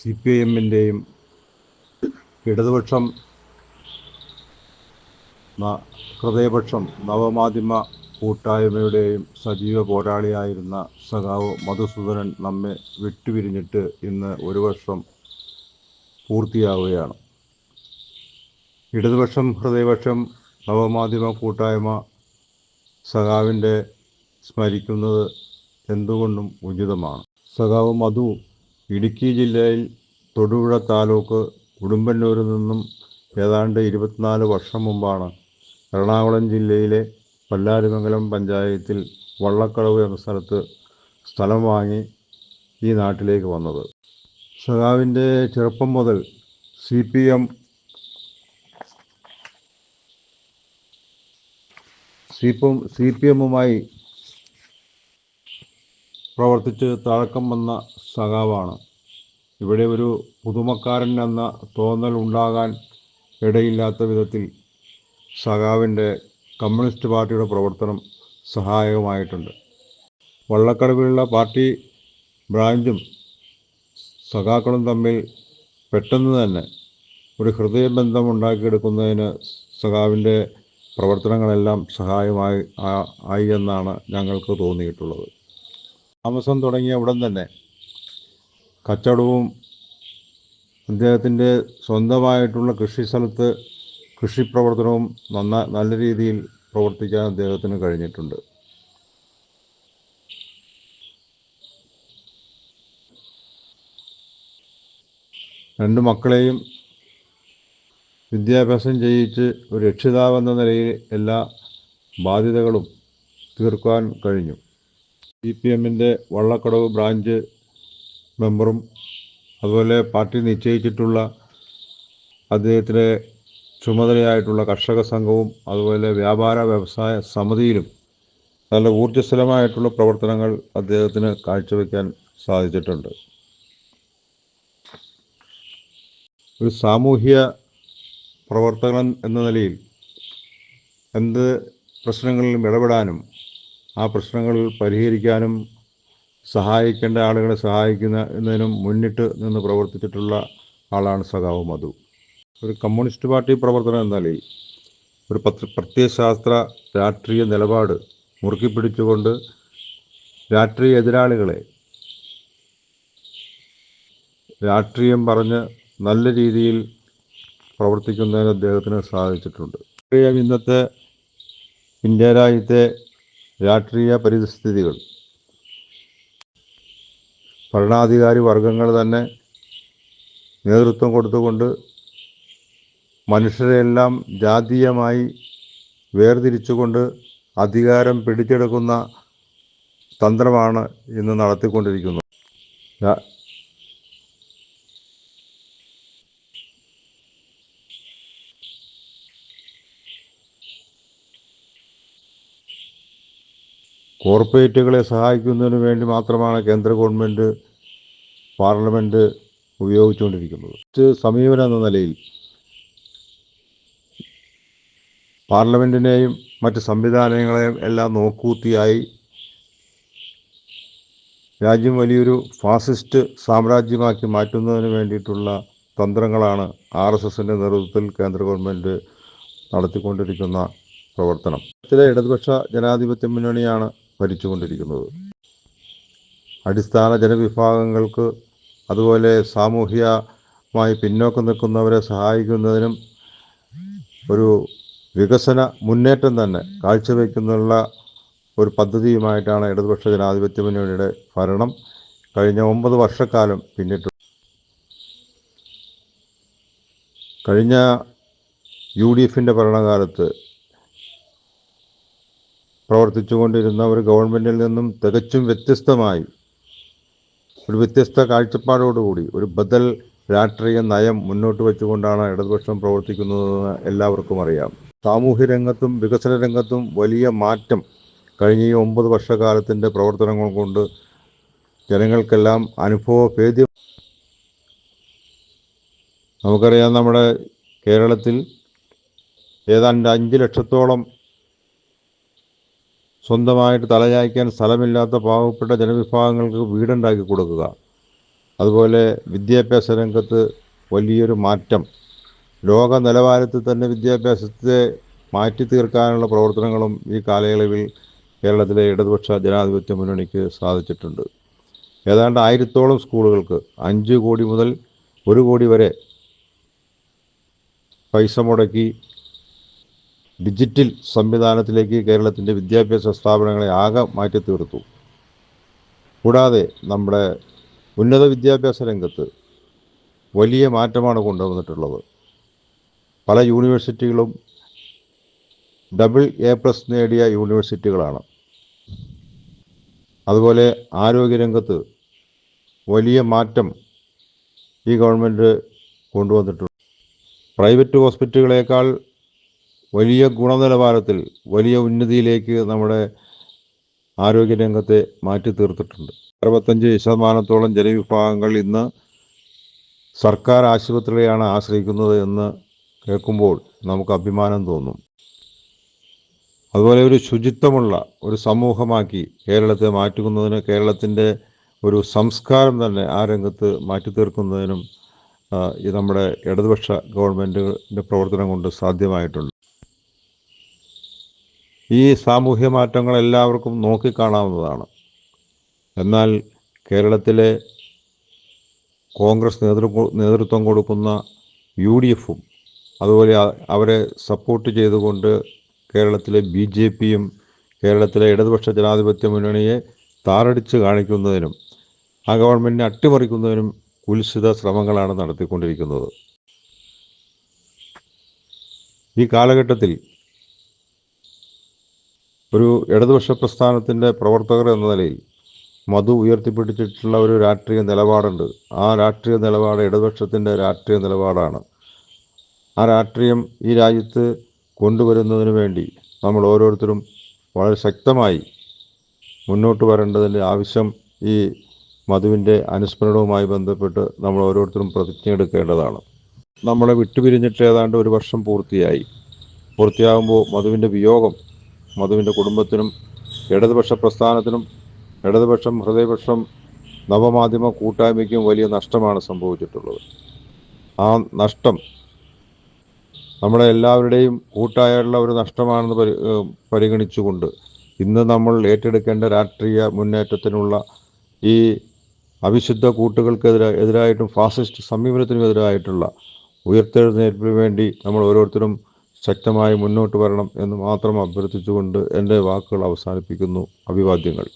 C P I എമ്മിന്റെയും ഇടതുപക്ഷം ഹൃദയപക്ഷം നവമാധ്യമ കൂട്ടായ്മയുടെയും സജീവ പോരാളിയായിരുന്ന സഖാവ് മധുസൂദനൻ നമ്മെ വിട്ടുപിരിഞ്ഞിട്ട് ഇന്ന് ഒരു വർഷം പൂർത്തിയാവുകയാണ്. ഇടതുപക്ഷം ഹൃദയപക്ഷം നവമാധ്യമ കൂട്ടായ്മ സഖാവിന്റെ സ്മരിക്കുന്നത് എന്തുകൊണ്ടും ഉചിതമാണ്. സഖാവ് മധു ഇടുക്കി ജില്ലയിൽ തൊടുപുഴ താലൂക്ക് ഉടുമ്പന്നൂരിൽ നിന്നും ഏതാണ്ട് ഇരുപത്തിനാല് വർഷം മുമ്പാണ് എറണാകുളം ജില്ലയിലെ പല്ലാരിമംഗലം പഞ്ചായത്തിൽ വള്ളക്കടവ് എന്ന സ്ഥലത്ത് സ്ഥലം വാങ്ങി ഈ നാട്ടിലേക്ക് വന്നത്. സഖാവിന്റെ ചെറുപ്പം മുതൽ C P M C P M C P എമ്മുമായി പ്രവർത്തിച്ച് തഴക്കം വന്ന സഖാവാണ്. ഇവിടെ ഒരു പുതുമക്കാരൻ എന്ന തോന്നൽ ഉണ്ടാകാൻ ഇടയില്ലാത്ത വിധത്തിൽ സഖാവിന്റെ കമ്മ്യൂണിസ്റ്റ് പാർട്ടിയുടെ പ്രവർത്തനം സഹായകമായിട്ടുണ്ട്. വള്ളക്കടവിലുള്ള പാർട്ടി ബ്രാഞ്ചും സഖാക്കളും തമ്മിൽ പെട്ടെന്ന് തന്നെ ഒരു ഹൃദയബന്ധം ഉണ്ടാക്കിയെടുക്കുന്നതിന് സഖാവിന്റെ പ്രവർത്തനങ്ങളെല്ലാം സഹായമായി ആയി എന്നാണ് ഞങ്ങൾക്ക് തോന്നിയിട്ടുള്ളത്. താമസം തുടങ്ങിയ ഉടൻ തന്നെ കച്ചവടവും അദ്ദേഹത്തിന്റെ സ്വന്തമായിട്ടുള്ള കൃഷി സ്ഥലത്ത് കൃഷി പ്രവർത്തനവും നന്ന നല്ല രീതിയിൽ പ്രവർത്തിക്കാൻ അദ്ദേഹത്തിന് കഴിഞ്ഞിട്ടുണ്ട്. രണ്ട് മക്കളെയും വിദ്യാഭ്യാസം ചെയ്യിച്ച് ഒരു രക്ഷിതാവെന്ന നിലയിൽ എല്ലാ ബാധ്യതകളും തീർക്കാൻ കഴിഞ്ഞു. സി പി എമ്മിന്റെ വള്ളക്കടവ് ബ്രാഞ്ച് മെമ്പറും അതുപോലെ പാർട്ടി നിശ്ചയിച്ചിട്ടുള്ള അദ്ദേഹത്തിന്റെ ചുമതലയായിട്ടുള്ള കർഷക സംഘവും അതുപോലെ വ്യാപാര വ്യവസായ സമിതിയിലും നല്ല ഊർജസ്വലമായിട്ടുള്ള പ്രവർത്തനങ്ങൾ അദ്ദേഹത്തിന് കാഴ്ചവെക്കാൻ സാധിച്ചിട്ടുണ്ട്. ഒരു സാമൂഹ്യ പ്രവർത്തകൻ എന്ന നിലയിൽ എന്ത് പ്രശ്നങ്ങളിലും ഇടപെടാനും ആ പ്രശ്നങ്ങൾ പരിഹരിക്കാനും സഹായിക്കേണ്ട ആളുകളെ സഹായിക്കുന്ന എന്നതിനും മുന്നിട്ട് നിന്ന് പ്രവർത്തിച്ചിട്ടുള്ള ആളാണ് സഖാവ് മധു. ഒരു കമ്മ്യൂണിസ്റ്റ് പാർട്ടി പ്രവർത്തനം എന്ന നിലയിൽ ഒരു പത്ര പ്രത്യയശാസ്ത്ര രാഷ്ട്രീയ നിലപാട് മുറുക്കി പിടിച്ചുകൊണ്ട് രാഷ്ട്രീയ എതിരാളികളെ രാഷ്ട്രീയം പറഞ്ഞ് നല്ല രീതിയിൽ പ്രവർത്തിക്കുന്നതിന് അദ്ദേഹത്തിന് സാധിച്ചിട്ടുണ്ട്. ഇന്നത്തെ ഇന്ത്യ രാജ്യത്തെ രാഷ്ട്രീയ പരിസ്ഥിതികൾ ഭരണാധികാരി വർഗങ്ങൾ തന്നെ നേതൃത്വം കൊടുത്തുകൊണ്ട് മനുഷ്യരെല്ലാം ജാതീയമായി വേർതിരിച്ചുകൊണ്ട് അധികാരം പിടിച്ചെടുക്കുന്ന തന്ത്രമാണ് ഇന്ന് നടത്തിക്കൊണ്ടിരിക്കുന്നത്. കോർപ്പറേറ്റുകളെ സഹായിക്കുന്നതിന് വേണ്ടി മാത്രമാണ് കേന്ദ്ര ഗവൺമെന്റ് പാർലമെന്റ് ഉപയോഗിച്ചുകൊണ്ടിരിക്കുന്നത്. സമീപനം എന്ന നിലയിൽ പാർലമെന്റിനെയും മറ്റ് സംവിധാനങ്ങളെയും എല്ലാം നോക്കൂത്തിയായി രാജ്യം വലിയൊരു ഫാസിസ്റ്റ് സാമ്രാജ്യമാക്കി മാറ്റുന്നതിന് വേണ്ടിയിട്ടുള്ള തന്ത്രങ്ങളാണ് ആർ എസ് എസിന്റെ നേതൃത്വത്തിൽ കേന്ദ്ര ഗവൺമെന്റ് നടത്തിക്കൊണ്ടിരിക്കുന്ന പ്രവർത്തനം. ചില ഇടതുപക്ഷ ജനാധിപത്യ മുന്നണിയാണ് ഭരിച്ചുകൊണ്ടിരിക്കുന്നത്. അടിസ്ഥാന ജനവിഭാഗങ്ങൾക്ക് അതുപോലെ സാമൂഹികമായി പിന്നോക്കം നിൽക്കുന്നവരെ സഹായിക്കുന്നതിനും ഒരു വികസന മുന്നേറ്റം തന്നെ കാഴ്ചവെക്കുന്നുള്ള ഒരു പദ്ധതിയുമായിട്ടാണ് ഇടതുപക്ഷ ജനാധിപത്യ മുന്നണിയുടെ ഭരണം കഴിഞ്ഞ ഒമ്പത് വർഷക്കാലം പിന്നിട്ടു. കഴിഞ്ഞ യു ഡി എഫിന്റെ ഭരണകാലത്ത് പ്രവർത്തിച്ചുകൊണ്ടിരുന്ന ഒരു ഗവൺമെന്റിൽ നിന്നും തികച്ചും വ്യത്യസ്തമായി ഒരു വ്യത്യസ്ത കാഴ്ചപ്പാടോടുകൂടി ഒരു ബദൽ രാഷ്ട്രീയ നയം മുന്നോട്ട് വെച്ചുകൊണ്ടാണ് ഇടതുപക്ഷം പ്രവർത്തിക്കുന്നതെന്ന് എല്ലാവർക്കും അറിയാം. സാമൂഹ്യ രംഗത്തും വികസന രംഗത്തും വലിയ മാറ്റം കഴിഞ്ഞ ഈ ഒമ്പത് വർഷക്കാലത്തിന്റെ പ്രവർത്തനങ്ങൾ കൊണ്ട് ജനങ്ങൾക്കെല്ലാം അനുഭവഭേദ്യം നമുക്കറിയാം നമ്മുടെ കേരളത്തിൽ ഏതാണ്ട് അഞ്ച് ലക്ഷത്തോളം സ്വന്തമായിട്ട് തലചായ്ക്കാൻ സ്ഥലമില്ലാത്ത പാവപ്പെട്ട ജനവിഭാഗങ്ങൾക്ക് വീടുണ്ടാക്കി കൊടുക്കുക. അതുപോലെ വിദ്യാഭ്യാസ രംഗത്ത് വലിയൊരു മാറ്റം. ലോക നിലവാരത്തിൽ തന്നെ വിദ്യാഭ്യാസത്തെ മാറ്റി തീർക്കാനുള്ള പ്രവർത്തനങ്ങളും ഈ കാലയളവിൽ കേരളത്തിലെ ഇടതുപക്ഷ ജനാധിപത്യ മുന്നണിക്ക് സാധിച്ചിട്ടുണ്ട്. ഏതാണ്ട് ആയിരത്തോളം സ്കൂളുകൾക്ക് അഞ്ച് കോടി മുതൽ ഒരു കോടി വരെ പൈസ മുടക്കി ഡിജിറ്റൽ സംവിധാനത്തിലേക്ക് കേരളത്തിന്റെ വിദ്യാഭ്യാസ സ്ഥാപനങ്ങളെ ആകെ മാറ്റി തീർത്തു കൂടാതെ നമ്മുടെ ഉന്നത വിദ്യാഭ്യാസ രംഗത്ത് വലിയ മാറ്റമാണ് കൊണ്ടുവന്നിട്ടുള്ളത്. പല യൂണിവേഴ്സിറ്റികളും ഡബിൾ എ പ്ലസ് നേടിയ യൂണിവേഴ്സിറ്റികളാണ്. അതുപോലെ ആരോഗ്യരംഗത്ത് വലിയ മാറ്റം ഈ ഗവൺമെന്റ് കൊണ്ടുവന്നിട്ടുണ്ട്. പ്രൈവറ്റ് ഹോസ്പിറ്റലുകളേക്കാൾ വലിയ ഗുണനിലവാരത്തിൽ വലിയ ഉന്നതിയിലേക്ക് നമ്മുടെ ആരോഗ്യരംഗത്തെ മാറ്റി തീർത്തിട്ടുണ്ട് അറുപത്തഞ്ച് ശതമാനത്തോളം ജനവിഭാഗങ്ങൾ ഇന്ന് സർക്കാർ ആശുപത്രികളെയാണ് ആശ്രയിക്കുന്നത് എന്ന് കേൾക്കുമ്പോൾ നമുക്ക് അഭിമാനം തോന്നും. അതുപോലെ ഒരു ശുചിത്വമുള്ള ഒരു സമൂഹമാക്കി കേരളത്തെ മാറ്റുന്നതിന് കേരളത്തിന്റെ ഒരു സംസ്കാരം തന്നെ ആ രംഗത്ത് മാറ്റി തീർക്കുന്നതിനും നമ്മുടെ ഇടതുപക്ഷ ഗവൺമെന്റിന്റെ പ്രവർത്തനം കൊണ്ട് സാധ്യമായിട്ടുണ്ട്. ഈ സാമൂഹ്യ മാറ്റങ്ങൾ എല്ലാവർക്കും നോക്കിക്കാണാവുന്നതാണ്. എന്നാൽ കേരളത്തിലെ കോൺഗ്രസ് നേതൃ നേതൃത്വം കൊടുക്കുന്ന യു ഡി എഫും അതുപോലെ അവരെ സപ്പോർട്ട് ചെയ്തുകൊണ്ട് കേരളത്തിലെ ബി ജെ പിയും കേരളത്തിലെ ഇടതുപക്ഷ ജനാധിപത്യ മുന്നണിയെ താറടിച്ച് കാണിക്കുന്നതിനും ആ ഗവൺമെന്റിനെ അട്ടിമറിക്കുന്നതിനും കുൽസിത ശ്രമങ്ങളാണ് നടത്തിക്കൊണ്ടിരിക്കുന്നത്. ഈ കാലഘട്ടത്തിൽ ഒരു ഇടതുപക്ഷ പ്രസ്ഥാനത്തിന്റെ പ്രവർത്തകർ എന്ന നിലയിൽ മധു ഉയർത്തിപ്പിടിച്ചിട്ടുള്ള ഒരു രാഷ്ട്രീയ നിലപാടുണ്ട്. ആ രാഷ്ട്രീയ നിലപാട് ഇടതുപക്ഷത്തിന്റെ രാഷ്ട്രീയ നിലപാടാണ്. ആ രാഷ്ട്രീയം ഈ രാജ്യത്ത് കൊണ്ടുവരുന്നതിന് വേണ്ടി നമ്മൾ ഓരോരുത്തരും വളരെ ശക്തമായി മുന്നോട്ട് വരേണ്ടതിന്റെ ആവശ്യം ഈ മധുവിന്റെ അനുസ്മരണവുമായി ബന്ധപ്പെട്ട് നമ്മൾ ഓരോരുത്തരും പ്രതിജ്ഞ എടുക്കേണ്ടതാണ്. നമ്മളെ വിട്ടുപിരിഞ്ഞിട്ട് ഏതാണ്ട് ഒരു വർഷം പൂർത്തിയായി. പൂർത്തിയാകുമ്പോൾ മധുവിന്റെ വിയോഗം മധുവിന്റെ കുടുംബത്തിനും ഇടതുപക്ഷ പ്രസ്ഥാനത്തിനും ഇടതുപക്ഷം ഹൃദയപക്ഷം നവമാധ്യമ കൂട്ടായ്മയ്ക്കും വലിയ നഷ്ടമാണ് സംഭവിച്ചിട്ടുള്ളത്. ആ നഷ്ടം നമ്മുടെ എല്ലാവരുടെയും കൂട്ടായുള്ള ഒരു നഷ്ടമാണെന്ന് പരി പരിഗണിച്ചുകൊണ്ട് ഇന്ന് നമ്മൾ ഏറ്റെടുക്കേണ്ട രാഷ്ട്രീയ മുന്നേറ്റത്തിനുള്ള ഈ അവിശുദ്ധ കൂട്ടുകൾക്കെതിരെ എതിരായിട്ടും ഫാസിസ്റ്റ് സമീപനത്തിനും എതിരായിട്ടുള്ള ഉയർത്തെഴുന്നേൽപ്പിന് വേണ്ടി നമ്മൾ ഓരോരുത്തരും ശക്തമായി മുന്നോട്ട് വരണം എന്ന് മാത്രം അഭ്യർത്ഥിച്ചുകൊണ്ട് എന്റെ വാക്കുകൾ അവസാനിപ്പിക്കുന്നു. അഭിവാദ്യങ്ങൾ.